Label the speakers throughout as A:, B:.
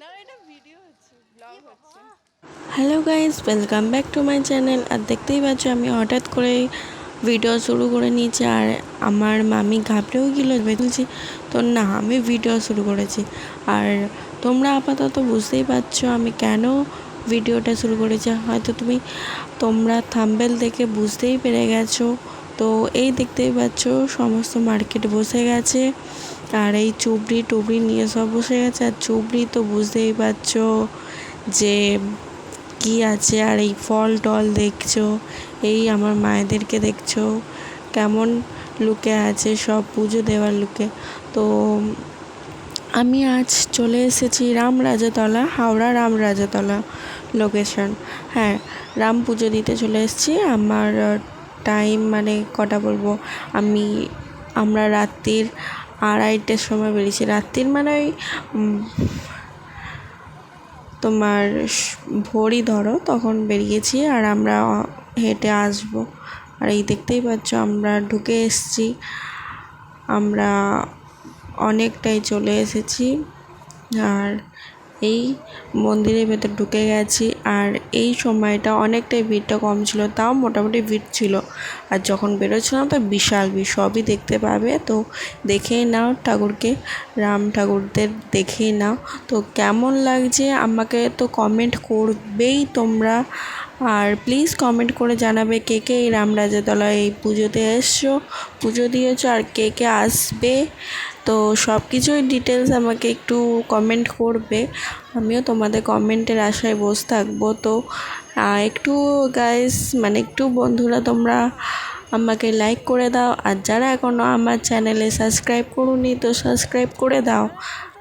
A: না এটা ভিডিও হচ্ছে ব্লগ হচ্ছে।
B: Hello guys welcome back to my channel আর দেখতেই পাচ্ছ আমি হঠাৎ করে ভিডিও শুরু করে নিয়েছি। আর আমার মামি ঘাবড়েও গেলো বলছি তো না আমি ভিডিও শুরু করেছি। আর তোমরা আপাতত বুঝতেই পারছ আমি কেন ভিডিওটা শুরু করেছি। হয়তো তুমি তোমরা থাম্বেল দেখে বুঝতেই পেরে গেছো। তো এই দেখতেই পাচ্ছ সমস্ত মার্কেট বসে গেছে। আর এই চুবড়ি টুবড়ি নিয়ে সব বসে গেছে। আর চুবড়ি তো বুঝতেই পারছ যে কি আছে আর এই ফল টল দেখছ, এই আমার মায়েদেরকে দেখছ, কেমন লুকে আছে সব পুজো দেওয়ার লুকে। তো আমি আজ চলে এসেছি রামরাজাতলা হাওড়া রামরাজাতলা লোকেশন হ্যাঁ রাম পুজো দিতে চলে এসেছি। আমার টাইম মানে কটা বলব? আমি, আমরা রাত্রির আড়াইটের সময় বেরিয়েছি। রাত্রির মানে ওই তোমার ভোরই ধরো, তখন বেরিয়েছি আর আমরা হেঁটে আসব। আর এই দেখতেই পাচ্ছ আমরা ঢুকে এসেছি। আমরা অনেকটাই চলে এসেছি। আর এই মন্দিরের ভেতর ঢুকে গেছি আর এই সময়টা অনেকটাই ভিড়টা কম ছিল, তাও মোটামুটি ভিড় ছিল। আর যখন বেরোচ্ছিলাম তো বিশাল ভিড়, সবই দেখতে পাবে। তো দেখেই নাও ঠাকুরকে, রাম ঠাকুরদের দেখেই নাও। তো কেমন লাগছে আমাকে তো কমেন্ট করবেই তোমরা। আর প্লিজ কমেন্ট করে জানাবে কে কে এই রামরাজাতলায় এই পুজোতে এসছো, পুজো দিয়েছ আর কে কে আসবে। তো সব কিছুই ডিটেলস আমাকে একটু কমেন্ট করবে। আমিও তোমাদের কমেন্টের আশায় বসে থাকব। তো একটু গাইস মানে একটু বন্ধুরা তোমরা আমাকে লাইক করে দাও। আর যারা এখনও আমার চ্যানেলে সাবস্ক্রাইব করুনি, তো সাবস্ক্রাইব করে দাও।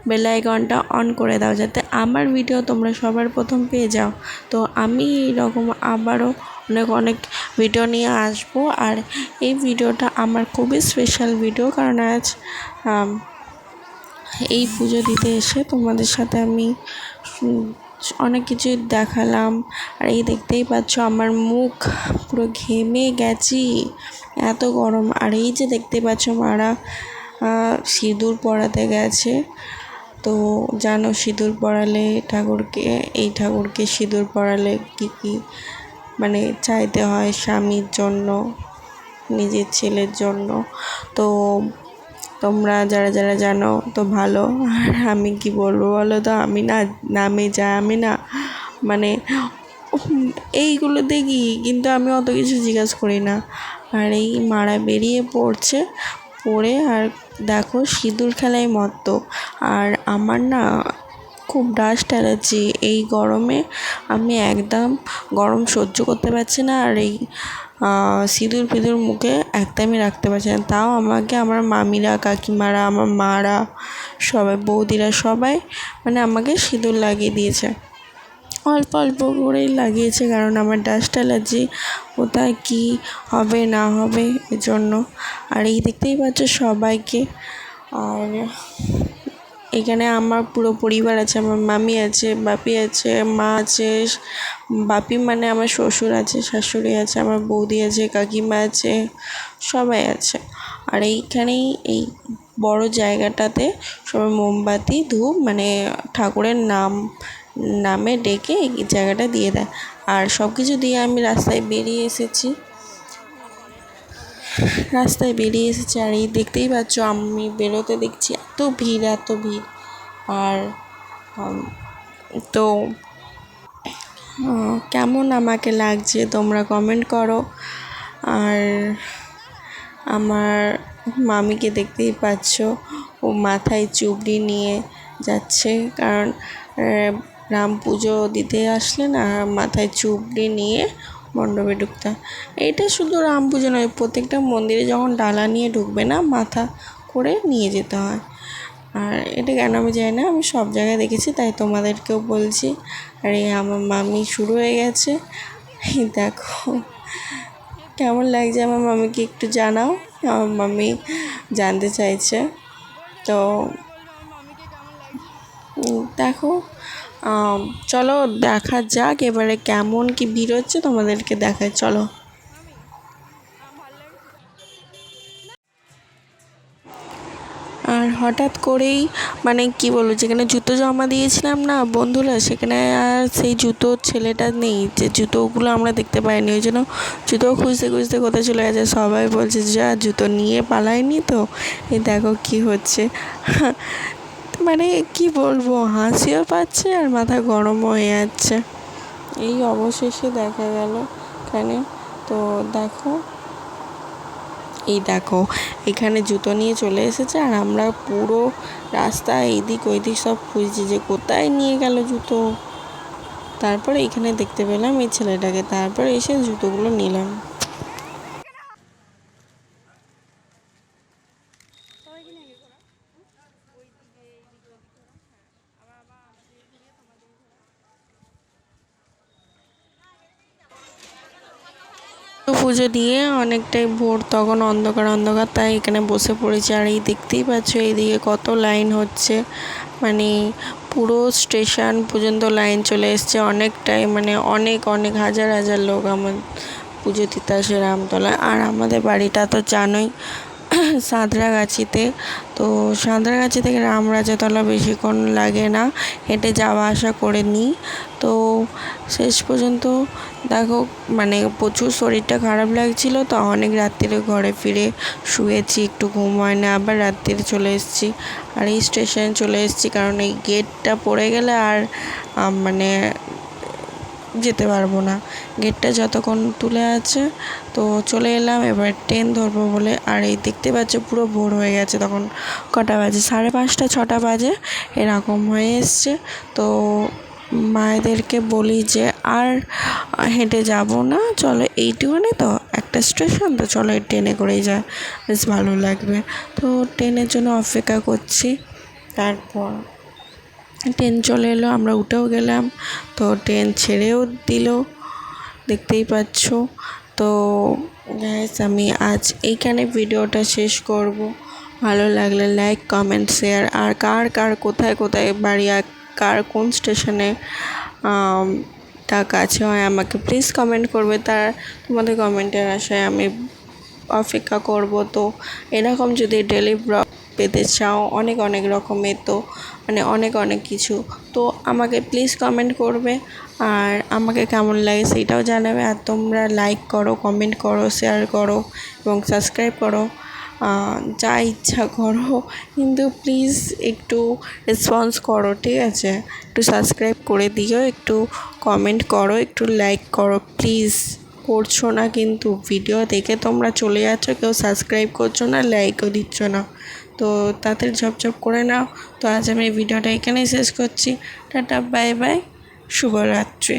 B: বেল আইকনটা অন করে দাও যাতে আমার ভিডিও তোমরা সবার প্রথম পেয়ে যাও। তো আমি এরকম আবারও অনেক অনেক ভিডিও নিয়ে আসব আর এই ভিডিওটা আমার খুবই স্পেশাল ভিডিও কারণ আজ এই পুজো দিতে এসে তোমাদের সাথে আমি অনেক কিছুই দেখালাম। আর এই দেখতেই পাচ্ছ আমার মুখ পুরো ঘেমে গেছি, এত গরম। আর এই যে দেখতে পাচ্ছ মারা সিঁদুর পরাতে গেছে। তো জানো সিঁদুর পরালে ঠাকুরকে, এই ঠাকুরকে সিঁদুর পরালে কী কী মানে চাইতে হয় স্বামীর জন্য, নিজের ছেলের জন্য? তো তোমরা যারা যারা জানো তো ভালো। আর আমি কি বলব বলো তো? আমি না, নামে যাই আমি না মানে এইগুলো দেখি, কিন্তু আমি অত কিছু জিজ্ঞাসা করি না। আর এই মারা বেরিয়ে পড়ছে, পড়ে আর দেখো সিঁদুর খেলায় মত্ত। আর আমার না খুব ডাস্ট অ্যালার্জি এই গরমে আমি একদম গরম সহ্য করতে পারছি না আর এই সিঁদুর ফিঁদুর মুখে একদমই রাখতে পারছি না। তাও আমাকে আমার মামিরা, কাকিমারা, আমার মারা, সবাই, বৌদিরা সবাই মানে আমাকে সিঁদুর লাগিয়ে দিয়েছে। অল্প অল্প করেই লাগিয়েছে কারণ আমার ডাস্ট অ্যালার্জি কোথায় কী হবে, না হবে এজন্য। আর এই দেখতেই পাচ্ছ সবাইকে। আর এখানে আমার পুরো পরিবার আছে, আমার মামি আছে, বাপি আছে, মা আছে, বাপি মানে আমার শ্বশুর আছে, শাশুড়ি আছে, আমার বৌদি আছে, কাকিমা আছে, সবাই আছে। আর এইখানেই এই বড় জায়গাটাতে সবাই মোমবাতি, ধূপ মানে ঠাকুরের নাম, নামে ডেকে এই জায়গাটা দিয়ে দেয়। আর সব কিছু দিয়ে আমি রাস্তায় বেরিয়ে এসেছি। রাস্তায় বেরিয়ে এসেছি আর এই দেখতেই পাচ্ছ আমি বেরোতে দেখছি এত ভিড় এত ভিড়। আর তো কেমন আমাকে লাগছে তোমরা কমেন্ট করো। আর আমার মামিকে দেখতেই পাচ্ছ, ও মাথায় চুবড়ি নিয়ে যাচ্ছে। কারণ রাম পুজো দিতে আসলেন আর মাথায় চুবড়ি নিয়ে মণ্ডপে ঢুকতে। এটা শুধু রাম পুজো নয়, প্রত্যেকটা মন্দিরে যখন ডালা নিয়ে ঢুকবে না, মাথা করে নিয়ে যেতে হয়। আর এটা কেন আমি জানি না, আমি সব জায়গায় দেখেছি, তাই তোমাদেরকেও বলছি। আর এই আমার মামি শুরু হয়ে গেছে। দেখো, কেমন লাগছে আমার মামিকে একটু জানাও। আমার মামি জানতে চাইছে। তো দেখো চলো দেখা যাক এবারে কেমন কি ভিড় হচ্ছে তোমাদেরকে দেখায়, চলো। আর হঠাৎ করেই মানে কি বলব, যেখানে জুতো জমা দিয়েছিলাম না বন্ধুরা, সেখানে আর সেই জুতোর ছেলেটা নেই, যে জুতোগুলো আমরা দেখতে পাইনি, ওই জন্য জুতো খুঁজতে খুঁজতে কোথায় চলে গেছে, সবাই বলছে, যা, জুতো নিয়ে পালায়নি তো? এই দেখো কি হচ্ছে। মানে কি বলব, হাসিও পাচ্ছে আর মাথা গরমও হয়ে যাচ্ছে। এই অবশেষে দেখা গেল এখানে। তো দেখো, এই দেখো, এখানে জুতো নিয়ে চলে এসেছে আর আমরা পুরো রাস্তা এইদিক ওইদিক সব খুঁজছি যে কোথায় নিয়ে গেল জুতো। তারপরে এখানে দেখতে পেলাম এই ছেলেটাকে, তারপরে এসে জুতোগুলো নিলাম। পুজো দিয়ে অনেকটাই ভোর তখন অন্ধকার অন্ধকার, তাই এখানে বসে পড়েছি। আর এই দেখতেই পাচ্ছ, এইদিকে কত লাইন হচ্ছে। মানে পুরো স্টেশন পর্যন্ত লাইন চলে এসছে। অনেকটাই মানে অনেক অনেক হাজার হাজার লোক আমার পুজো দিতে আসে রামতলায়। আর আমাদের বাড়িটা তো জানোই সাঁতরাগাছিতে। তো সাঁতরাগাছি থেকে রামরাজাতলা বেশিক্ষণ লাগে না। হেঁটে যাওয়া আসা করে নিই। তো শেষ পর্যন্ত দেখো মানে প্রচুর শরীরটা খারাপ লাগছিল। তো অনেক রাত্রিরে ঘরে ফিরে শুয়েছি, একটু ঘুম হয় না আবার রাত্রিরে চলে এসেছি আর এই স্টেশনে চলে এসেছি কারণ এই গেটটা পড়ে গেলে আর মানে যেতে পারব না। গেটটা যতক্ষণ তুলে আছে, তো চলে এলাম। এবার ট্রেন ধরবো বলে। আর এই দেখতে পাচ্ছ, পুরো ভোর হয়ে গেছে তখন কটা বাজে? সাড়ে পাঁচটা, ছটা বাজে। এরকম হয়ে এসছে। তো মায়েদেরকে বলি যে, আর হেঁটে যাব না। চলো এইটুকুনি তো, একটা স্টেশন তো চলো এই ট্রেনে করেই যায়। বেশ ভালো লাগবে। তো ট্রেনের জন্য অপেক্ষা করছি। তারপর ট্রেন চলে এলো, আমরা উঠেও গেলাম। তো ট্রেন ছেড়েও দিল, দেখতেই পাচ্ছ। তো গ্যাস আমি আজ এইখানে ভিডিওটা শেষ করব। ভালো লাগলে লাইক কমেন্ট শেয়ার আর কার কার কোথায় কোথায় বাড়ি আর কার কোন স্টেশনে তা কাছে হয় আমাকে প্লিজ কমেন্ট করবে। তার তোমাদের কমেন্টের আশায় আমি অপেক্ষা করব। তো এরকম যদি ডেলি ব্লগ পেতে চাও, অনেক অনেক রকমের তো মানে অনেক অনেক কিছু। তো আমাকে প্লিজ কমেন্ট করবে আর আমাকে কেমন লাগে সেইটাও জানাবে। আর তোমরা লাইক করো কমেন্ট করো শেয়ার করো এবং সাবস্ক্রাইব করো। যা ইচ্ছা করো, কিন্তু প্লিজ একটু রেসপন্স করো, ঠিক আছে? একটু সাবস্ক্রাইব করে দিও, একটু কমেন্ট করো, একটু লাইক করো প্লিজ করছ না, কিন্তু ভিডিও দেখে তোমরা চলে যাচ্ছ, কেউ সাবস্ক্রাইব করছ না লাইকও দিচ্ছ না। তো তাদের ঝপঝপ করে নাও। তো আজ আমি ভিডিওটা এখানেই শেষ করছি। টাটা বাই বাই শুভরাত্রি।